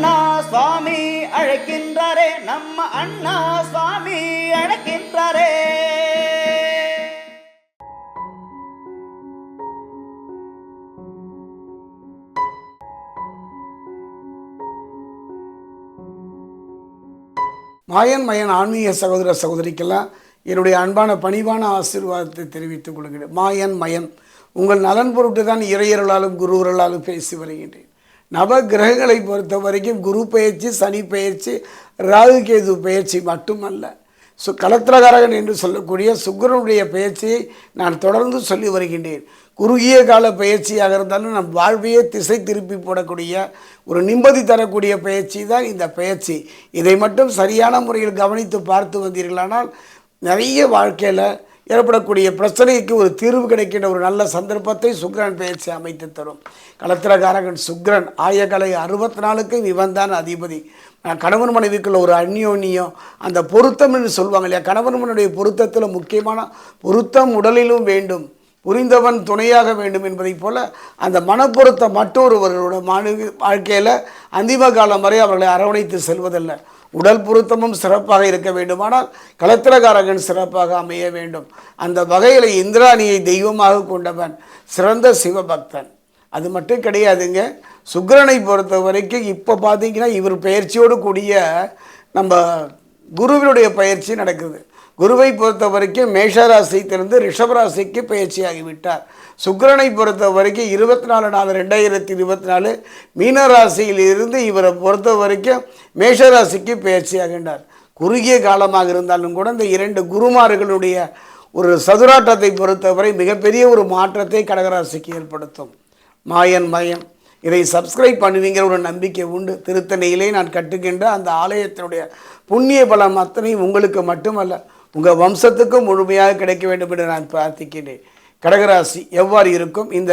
அண்ணா சுவாமி அழைக்கின்றாரே நம்ம அண்ணா சுவாமி அழைக்கின்றாரே. மாயன் மயன் ஆன்மீக சகோதர சகோதரிக்கெல்லாம் என்னுடைய அன்பான பணிவான ஆசீர்வாதத்தை தெரிவித்துக் கொள்கிறேன். மாயன் மயன் உங்கள் நலன் பொருட்டு தான் இறையர்களாலும் குருவர்களாலும் பேசி வருகின்றேன். நவ கிரகங்களை பொறுத்த வரைக்கும் குரு பெயர்ச்சி சனி பெயர்ச்சி ராகு கேது பயிற்சி மட்டுமல்ல. சு கலத்திரகாரகன் என்று சொல்லக்கூடிய சுக்கரனுடைய பயிற்சியை நான் தொடர்ந்து சொல்லி வருகின்றேன். குறுகிய கால பயிற்சியாக இருந்தாலும் நம் வாழ்வையே திசை திருப்பி போடக்கூடிய ஒரு நிம்மதி தரக்கூடிய பயிற்சி தான் இந்த பயிற்சி இதை மட்டும் சரியான முறையில் கவனித்து பார்த்து வந்தீர்களானால் நிறைய வாழ்க்கையில் ஏற்படக்கூடிய பிரச்சனைக்கு ஒரு தீர்வு கிடைக்கின்ற ஒரு நல்ல சந்தர்ப்பத்தை சுக்ரன் பயிற்சி அமைத்து தரும். களத்திரகாரகன் சுக்ரன் ஆயகலை அறுபத்தி நாலுக்கு இவன் தான் அதிபதி கணவன் மனைவிக்குள்ள ஒரு அந்யோன்யம் அந்த பொருத்தம் என்று சொல்லுவாங்க இல்லையா? கணவன் மனைவியுடைய பொருத்தத்தில் முக்கியமான பொருத்தம் உடலிலும் வேண்டும். புரிந்தவன் துணையாக வேண்டும் என்பதைப் போல அந்த மனப்பொருத்தம் மற்றொருவர்களோட மனு வாழ்க்கையில் அந்திம காலம் வரை அவர்களை அரவணைத்து செல்வதில்லை. உடல் பொருத்தமும் சிறப்பாக இருக்க வேண்டுமானால் கலத்திரகாரகன் சிறப்பாக அமைய வேண்டும். அந்த வகையில் இந்திராணியை தெய்வமாக கொண்டவன் சிறந்த சிவபக்தன். அது மட்டும் கிடையாதுங்க. சுக்கிரனை பொறுத்த வரைக்கும் இப்போ பார்த்தீங்கன்னா இவர் பயிற்சியோடு கூடிய நம்ம குருவினுடைய பயிற்சி நடக்குது. குருவை பொறுத்த வரைக்கும் மேஷராசியிலிருந்து ரிஷபராசிக்கு பயிற்சியாகிவிட்டார். சுக்கரனை பொறுத்த வரைக்கும் இருபத்தி நாலு நாலு ரெண்டாயிரத்தி இருபத்தி நாலு மீனராசியிலிருந்து இவரை பொறுத்த வரைக்கும் மேஷராசிக்கு பயிற்சியாகின்றார். குறுகிய காலமாக இருந்தாலும் கூட இந்த இரண்டு குருமார்களுடைய ஒரு சதுராட்டத்தை பொறுத்தவரை மிகப்பெரிய ஒரு மாற்றத்தை கடகராசிக்கு ஏற்படுத்தும். மாயன் மயம். இதை சப்ஸ்கிரைப் பண்ணுவீங்கிற ஒரு நம்பிக்கை உண்டு. திருத்தணியிலே நான் கட்டுகின்ற அந்த ஆலயத்தினுடைய புண்ணிய பலம் அத்தனையும் உங்களுக்கு மட்டுமல்ல. உங்கள் வம்சத்துக்கும் முழுமையாக கிடைக்க வேண்டும் என்று நான் பிரார்த்திக்கிறேன் கடகராசி எவ்வாறு இருக்கும்? இந்த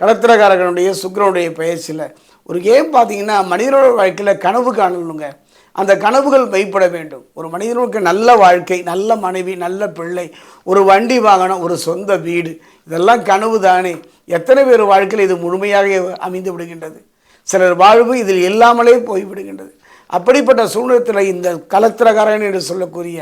கடத்திரகாரகனுடைய சுக்கிரனுடைய பயிற்சியில் ஒரு கேம் பார்த்தீங்கன்னா மனிதனோட வாழ்க்கையில் கனவு காணணுங்க. அந்த கனவுகள் மெய்ப்பட வேண்டும். ஒரு மனிதனுக்கு நல்ல வாழ்க்கை நல்ல மனைவி நல்ல பிள்ளை ஒரு வண்டி வாகனம் ஒரு சொந்த வீடு இதெல்லாம் கனவு தானே. எத்தனை பேர் வாழ்க்கையில் இது முழுமையாக அமைந்து விடுகின்றது? சிலர் வாழ்வு இதில் இல்லாமலே போய்விடுகின்றது. அப்படிப்பட்ட சூழ்நிலத்தில் இந்த கலத்திரகாரன் என்று சொல்லக்கூடிய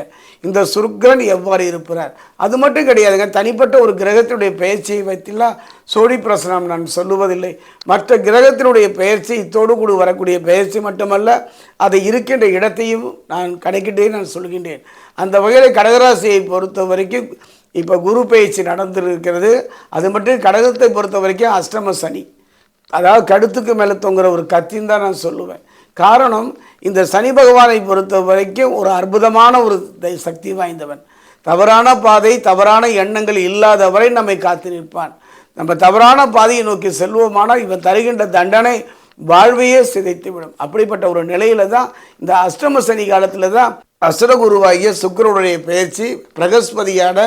இந்த சுருக்கன் எவ்வாறு இருப்பார்? அது மட்டும் கிடையாதுங்க. தனிப்பட்ட ஒரு கிரகத்தினுடைய பெயர்ச்சியை வைத்தெல்லாம் சோழி பிரசனம் நான் சொல்லுவதில்லை. மற்ற கிரகத்தினுடைய பெயர்ச்சி இத்தோடு கூட வரக்கூடிய பெயர்ச்சி மட்டுமல்ல அதை இருக்கின்ற இடத்தையும் நான் கணக்கிட்டே நான் சொல்கின்றேன். அந்த வகையில் கடகராசியை பொறுத்த வரைக்கும் இப்போ குரு பயிற்சி நடந்திருக்கிறது. அது மட்டும் கடகத்தை பொறுத்த வரைக்கும் அஷ்டம சனி. அதாவது கழுத்துக்கு மேலே தொங்குற ஒரு கத்தின்னு தான் நான் சொல்லுவேன். காரணம் இந்த சனி பகவானை பொறுத்த வரைக்கும் ஒரு அற்புதமான ஒரு தை- சக்தி வாய்ந்தவன். தவறான பாதை தவறான எண்ணங்கள் இல்லாதவரை நம்மை காத்து நிற்பான். நம்ம தவறான பாதையை நோக்கி செல்வோமானால் இவன் தருகின்ற தண்டனை வாழ்வையே சிதைத்து விடும் அப்படிப்பட்ட ஒரு நிலையில தான் இந்த அஷ்டம சனி காலத்தில் தான் அசுரகுருவாகிய சுக்கரனுடைய பயிற்சி பிரகஸ்பதியான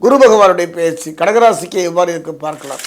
குரு பகவானுடைய பயிற்சி கடகராசிக்கு எவ்வாறு இருக்கு பார்க்கலாம்.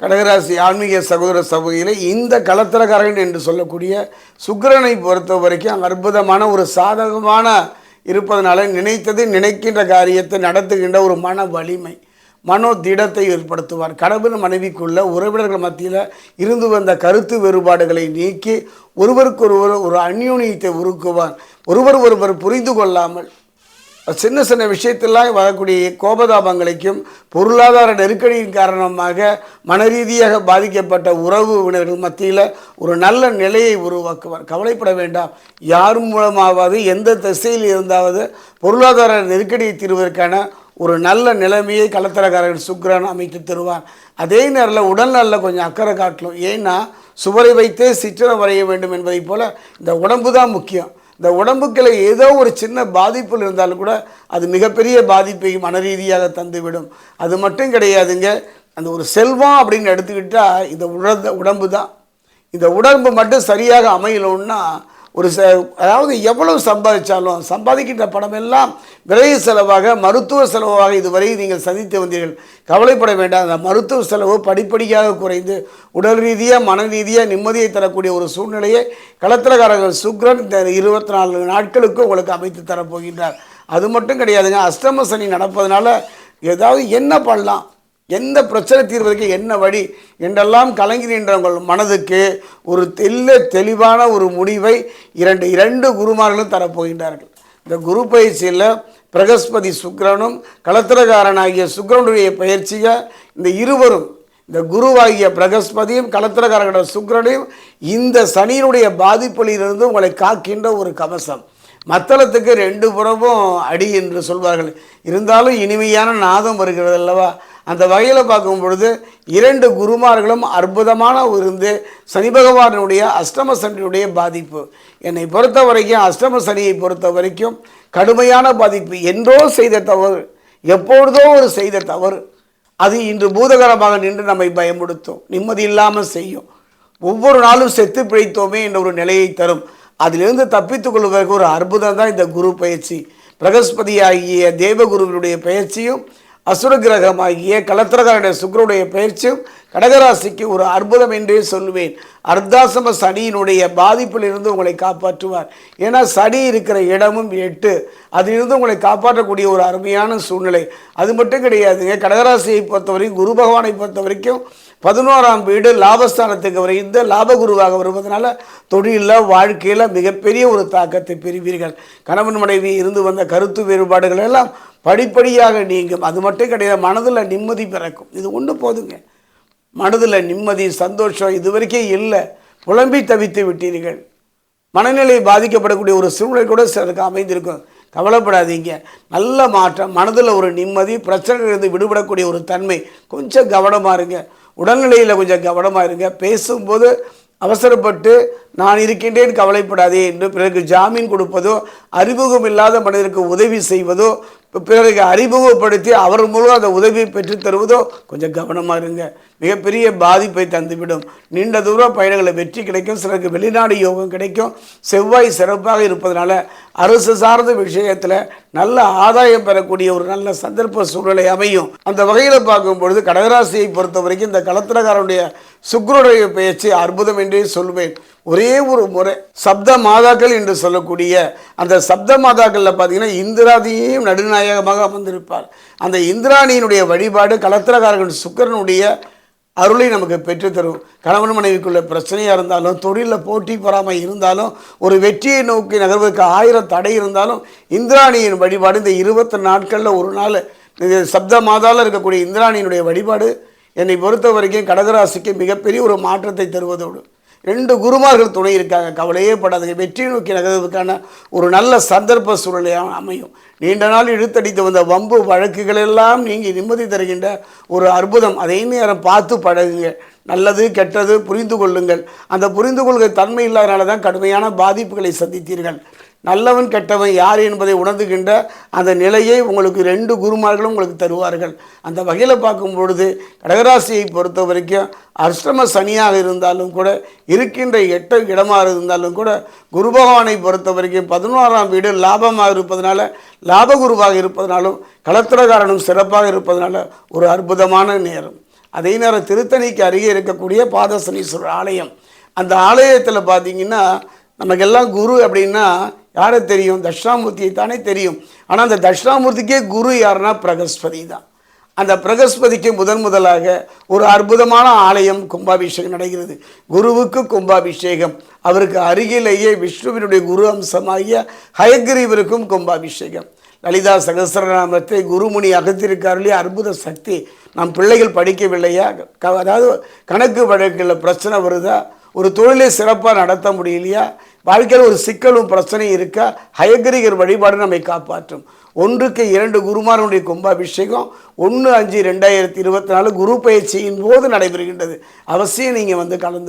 கடகராசி ஆன்மீக சகோதர சபையில் இந்த களத்திரக்காரன் என்று சொல்லக்கூடிய சுக்கரனை பொறுத்த வரைக்கும் அற்புதமான ஒரு சாதகமான இருப்பதனால நினைத்தது நினைக்கின்ற காரியத்தை நடத்துகின்ற ஒரு மன வலிமை மனோ திடத்தை ஏற்படுத்துவார். கணவன் மனைவிக்குள்ள உறவினர்கள் மத்தியில் இருந்து வந்த கருத்து வேறுபாடுகளை நீக்கி ஒருவருக்கொருவர் ஒரு அந்யோன்யத்தை உருக்குவார். ஒருவர் ஒருவர் புரிந்து கொள்ளாமல் சின்ன சின்ன விஷயத்திலாம் வரக்கூடிய கோபதாபங்களைக்கும் பொருளாதார நெருக்கடியின் காரணமாக மனரீதியாக பாதிக்கப்பட்ட உறவுவினர்கள் மத்தியில் ஒரு நல்ல நிலையை உருவாக்குவார். கவலைப்பட வேண்டாம். யார் மூலமாவது எந்த திசையில் இருந்தாவது பொருளாதார நெருக்கடியை தீர்வதற்கான ஒரு நல்ல நிலைமையை கலத்தரக்காரர் சுக்ரன் அமைத்து தருவார். அதே நேரில் உடல்நலில் கொஞ்சம் அக்கறை காட்டணும். ஏன்னா சுவரை வைத்தே சித்திரம் வரைய வேண்டும் என்பதைப் போல இந்த உடம்பு தான் முக்கியம். இந்த உடம்புக்களை ஏதோ ஒரு சின்ன பாதிப்பில் இருந்தாலும் கூட அது மிகப்பெரிய பாதிப்பை மனரீதியாக தந்துவிடும். அது மட்டும் கிடையாதுங்க. அந்த ஒரு செல்வம் அப்படின்னு எடுத்துக்கிட்டால் இந்த உடல் உடம்பு தான் இந்த உடம்பு மட்டும் சரியாக அமையணும்னா ஒரு ச அதாவது எவ்வளவு சம்பாதிச்சாலும் சம்பாதிக்கின்ற பணம் எல்லாம் விரைவு செலவாக மருத்துவ செலவாக இதுவரை நீங்கள் சந்தித்து வந்தீர்கள். கவலைப்பட வேண்டாம். அந்த மருத்துவ செலவு படிப்படியாக குறைந்து உடல் ரீதியாக மன ரீதியாக நிம்மதியை தரக்கூடிய ஒரு சூழ்நிலையை களத்திரக்காரர்கள் சுக்ரன் இந்த இருபத்தி நாலு நாட்களுக்கு உங்களுக்கு அமைத்து தரப்போகின்றார். அது மட்டும் கிடையாதுங்க. அஷ்டம சனி நடப்பதனால ஏதாவது என்ன பண்ணலாம்? எந்த பிரச்சனை தீர்வதற்கு என்ன வழி என்றெல்லாம் கலங்கி நின்ற உங்கள் மனதுக்கு ஒரு தெல்ல தெளிவான ஒரு முடிவை இரண்டு இரண்டு குருமார்களும் தரப்போகின்றார்கள். இந்த குரு பயிற்சியில் பிரகஸ்பதி சுக்ரனும் களத்திரகாரனாகிய சுக்ரனுடைய பயிற்சியை இந்த இருவரும் இந்த குருவாகிய பிரகஸ்பதியும் களத்திரகாரனோட சுக்ரனையும் இந்த சனியினுடைய பாதிப்பிலிருந்து உங்களை காக்கின்ற ஒரு கவசம். மத்தளத்துக்கு ரெண்டு புறமும் அடி என்று சொல்வார்கள். இருந்தாலும் இனிமையான நாதம் வருகிறது அல்லவா அந்த வகையில் பார்க்கும் பொழுது இரண்டு குருமார்களும் அற்புதமான இருந்து சனி பகவானுடைய அஷ்டம சனியுடைய பாதிப்பு. என்னை பொறுத்த வரைக்கும் அஷ்டம சனியை பொறுத்த வரைக்கும் கடுமையான பாதிப்பு. என்றோ செய்த தவறு எப்பொழுதோ ஒரு செய்த தவறு அது இன்று பூதகரமாக நின்று நம்மை பயமுடுத்தும். நிம்மதி இல்லாமல் செய்யும். ஒவ்வொரு நாளும் செத்து பிழைத்தோமே என்ற ஒரு நிலையை தரும். அதிலிருந்து தப்பித்துக் கொள்வதற்கு ஒரு அற்புதம் தான் இந்த குரு பயிற்சி. பிரகஸ்பதி ஆகிய தேவகுருவினுடைய பயிற்சியும் அசுர கிரகமாகிய கலத்திரகாரனுடைய சுக்கரனுடைய பயிற்சியும் கடகராசிக்கு ஒரு அற்புதம் என்றே சொல்லுவேன். அர்த்தாசம சனியினுடைய பாதிப்பிலிருந்து உங்களை காப்பாற்றுவார். ஏன்னா சனி இருக்கிற இடமும் எட்டு. அதிலிருந்து உங்களை காப்பாற்றக்கூடிய ஒரு அருமையான சூழ்நிலை. அது மட்டும் கிடையாதுங்க. கடகராசியை பொறுத்தவரைக்கும் குரு பகவானை பொறுத்த வரைக்கும் பதினோராம் வீடு லாபஸ்தானத்துக்கு வரைந்த லாபகுருவாக வருவதனால தொழிலில் வாழ்க்கையில் மிகப்பெரிய ஒரு தாக்கத்தை பெறுவீர்கள். கணவன் மனைவி இருந்து வந்த கருத்து வேறுபாடுகள் எல்லாம் படிப்படியாக நீங்கும். அது மட்டும் கிடையாது மனதில் நிம்மதி பிறக்கும். இது ஒன்று போதுங்க. மனதில் நிம்மதி சந்தோஷம் இது வரைக்கும் இல்லை. புலம்பி தவித்து விட்டீர்கள். மனநிலை பாதிக்கப்படக்கூடிய ஒரு சூழ்நிலை கூட சிலருக்கு அமைந்திருக்கும். கவலைப்படாதீங்க. நல்ல மாற்றம் மனதில் ஒரு நிம்மதி பிரச்சனையிலிருந்து விடுபடக்கூடிய ஒரு தன்மை கொஞ்சம் கவனமாக இருங்க. உடல்நிலையில் கொஞ்சம் கவனமாக இருங்க. பேசும்போது அவசரப்பட்டு நான் இருக்கின்றேன் கவலைப்படாதே என்று பிறருக்கு ஜாமீன் கொடுப்பதோ அறிமுகம் இல்லாத மனிதருக்கு உதவி செய்வதோ பிறருக்கு அறிமுகப்படுத்தி அவர் மூலம் அந்த உதவியை பெற்றுத்தருவதோ கொஞ்சம் கவனமாக இருங்க. மிகப்பெரிய பாதிப்பை தந்துவிடும். நீண்ட தூர பயணங்களை வெற்றி கிடைக்கும். சிலருக்கு வெளிநாடு யோகம் கிடைக்கும். செவ்வாய் சிறப்பாக இருப்பதனால அரசு சார்ந்த விஷயத்தில் நல்ல ஆதாயம் பெறக்கூடிய ஒரு நல்ல சந்தர்ப்ப சூழ்நிலை அமையும். அந்த வகையில் பார்க்கும் பொழுது கடகராசியை பொறுத்த வரைக்கும் இந்த கலத்திரக்காரனுடைய சுக்ரனுடைய பேச்சு அற்புதம் என்றே சொல்வேன். ஒரே ஒரு முறை சப்த மாதாக்கள் என்று சொல்லக்கூடிய அந்த சப்த மாதாக்களில் பார்த்தீங்கன்னா இந்திராதியையும் நடுநாயகமாக அமர்ந்திருப்பார். அந்த இந்திராணியினுடைய வழிபாடு கலத்திரக்காரர்கள் சுக்கரனுடைய அருளை நமக்கு பெற்றுத்தரும் கணவன் மனைவிக்குள்ள பிரச்சனையாக இருந்தாலும் தொழிலில் போட்டி பொறாமை இருந்தாலும் ஒரு வெற்றியை நோக்கி நகர்வதற்கு ஆயிரம் தடை இருந்தாலும் இந்திராணியின் வழிபாடு இந்த இருபத்தி நாட்களில் ஒரு நாள் இது சப்த மாதாவில் இருக்கக்கூடிய இந்திராணியினுடைய வழிபாடு என்னை பொறுத்த வரைக்கும் கடகராசிக்கு மிகப்பெரிய ஒரு மாற்றத்தை தருவதோடு. ரெண்டு குருமார்கள் துணை இருக்காங்க. கவலையே படாதுங்க. வெற்றி நோக்கி நகர்வதற்கான ஒரு நல்ல சந்தர்ப்ப சூழலையாக அமையும். நீண்ட நாள் இழுத்தடித்து வந்த வம்பு வழக்குகள் எல்லாம் நிம்மதி தருகின்ற ஒரு அற்புதம். அதே நேரம் பார்த்து பழகுங்க. நல்லது கெட்டது புரிந்து கொள்ளுங்கள். அந்த புரிந்து கொள்கிற தன்மை இல்லாதனால தான் கடுமையான பாதிப்புகளை சந்தித்தீர்கள். நல்லவன் கெட்டவன் யார் என்பதை உணர்ந்துகின்ற அந்த நிலையை உங்களுக்கு ரெண்டு குருமார்களும் உங்களுக்கு தருவார்கள். அந்த வகையில் பார்க்கும் பொழுது கடகராசியை பொறுத்த வரைக்கும் அஷ்டம சனியாக இருந்தாலும் கூட இருக்கின்ற எட்ட இடமாக இருந்தாலும் கூட குரு பகவானை பொறுத்த வரைக்கும் பதினோராம் வீடு லாபமாக இருப்பதனால லாபகுருவாக இருப்பதனாலும் களத்திரகாரனும் சிறப்பாக இருப்பதனால ஒரு அற்புதமான நேரம். அதே நேரம் திருத்தணிக்கு அருகே இருக்கக்கூடிய பாதசனீஸ்வரர் ஆலயம். அந்த ஆலயத்தில் பார்த்தீங்கன்னா நமக்கெல்லாம் குரு அப்படின்னா யாரை தெரியும்? தட்சிணாமூர்த்தியை தானே தெரியும். ஆனால் அந்த தட்சிணாமூர்த்திக்கே குரு யாருன்னா பிரகஸ்பதி தான். அந்த பிரகஸ்பதிக்கு முதன் முதலாக ஒரு அற்புதமான ஆலயம் கும்பாபிஷேகம் நடக்கிறது. குருவுக்கு கும்பாபிஷேகம். அவருக்கு அருகிலேயே விஷ்ணுவினுடைய குரு அம்சமாகிய ஹயக்ரீவருக்கும் கும்பாபிஷேகம். லலிதா சகசரநாமத்தை குருமுனி அகத்திருக்காருலேயே அற்புத சக்தி. நம் பிள்ளைகள் படிக்கவில்லையா? க அதாவது கணக்கு வழக்கில் பிரச்சனை வருதா? ஒரு தொழிலை சிறப்பாக நடத்த முடியலையா? வாழ்க்கையில் ஒரு சிக்கலும் பிரச்சனையும் இருக்க ஹயகிரிகர் வழிபாடு நம்மை காப்பாற்றும். ஒன்றுக்கு இரண்டு குருமாரனுடைய கும்பாபிஷேகம் ஒன்று அஞ்சு ரெண்டாயிரத்தி இருபத்தி நாலு குரு பயிற்சியின் போது நடைபெறுகின்றது. அவசியம் நீங்கள் வந்து கலந்து